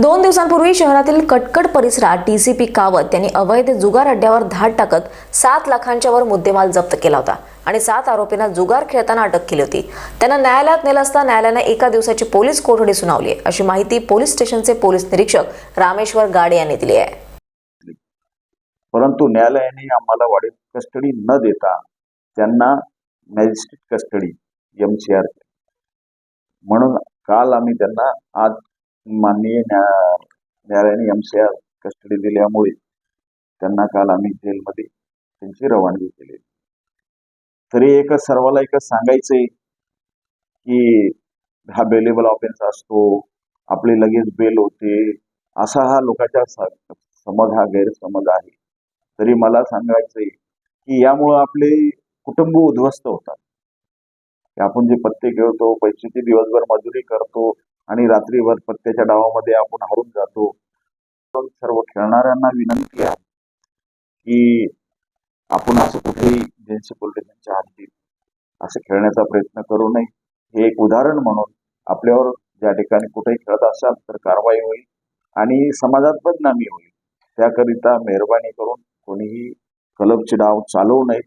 दोन दिवसांपूर्वी शहरातील कटकट परिसरात डीसीपी कावत यांनी अवैध जुगार अड्ड्यावर धाड टाकत सात लाखांच्या वर मुद्देमाल जप्त केला होता आणि सात आरोपींना जुगार खेळताना अटक केली होती. त्यांना न्यायालयात नेलं असता न्यायालयानं एका दिवसाची पोलीस कोठडी सुनावली अशी माहिती पोलीस स्टेशनचे पोलीस निरीक्षक रामेश्वर गाडे यांनी दिली आहे. परंतु न्यायालयाने आम्हाला वाढीव कस्टडी न देता त्यांना magistrate custody M C R म्हणून काल आम्ही त्यांना आज माननीय न्या न्यायालयाने एम सी आर कस्टडी दिल्यामुळे त्यांना काल आम्ही जेलमध्ये त्यांची रवानगी केली. तरी एकच सर्वाला एकच सांगायचंय की हा बेलेबल ऑफेन्स असतो आपली लगेच बेल होते असा हा लोकांचा समज हा गैरसमज आहे. तरी मला सांगायचंय की यामुळं आपले कुटुंब उद्ध्वस्त होतात. आपण जे पत्ते खेळतो पैशाची दिवसभर मजुरी करतो आणि रात्रीभर पत्त्याच्या डावामध्ये आपण हरून जातो. पण सर्व खेळणाऱ्यांना विनंती आहे की आपण असं कुठेही एजन्सी पोलिटिशियनच्या हद्दीत असं खेळण्याचा प्रयत्न करू नये. हे एक उदाहरण म्हणून आपल्यावर ज्या ठिकाणी कुठेही खेळत असाल तर कारवाई होईल आणि समाजात बदनामी होईल. त्याकरिता मेहरबानी करून कोणीही क्लबचे डाव चालवू नये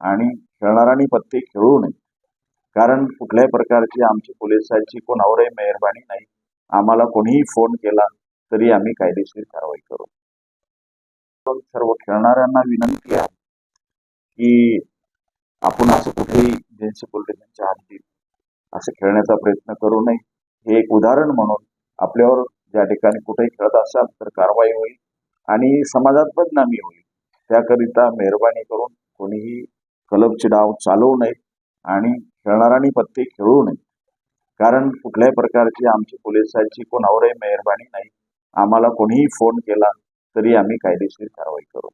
आणि खेळणाऱ्यांनी पत्ते खेळू नये. कारण कुठल्याही प्रकारची आमची पोलिसांची कोणावरही मेहरबानी नाही. आम्हाला कोणीही फोन केला तरी आम्ही कायदेशीर कारवाई करू. सर्व खेळणाऱ्यांना विनंती आहे की आपण असं कुठेही एजन्सी पोलिटिशियनच्या हद्दीत असं खेळण्याचा प्रयत्न करू नये. हे एक उदाहरण म्हणून आपल्यावर ज्या ठिकाणी कुठेही खेळत असाल तर कारवाई होईल आणि समाजात बदनामी होईल. त्याकरिता मेहरबानी करून कोणीही क्लबचे डाव चालवू नये आणि खेळणाऱ्यांनी पत्ते खेळू नये. कारण कुठल्याही प्रकारची आमची पोलिसांची कोणावरही मेहरबानी नाही. आम्हाला कोणीही फोन केला तरी आम्ही कायदेशीर कारवाई करू.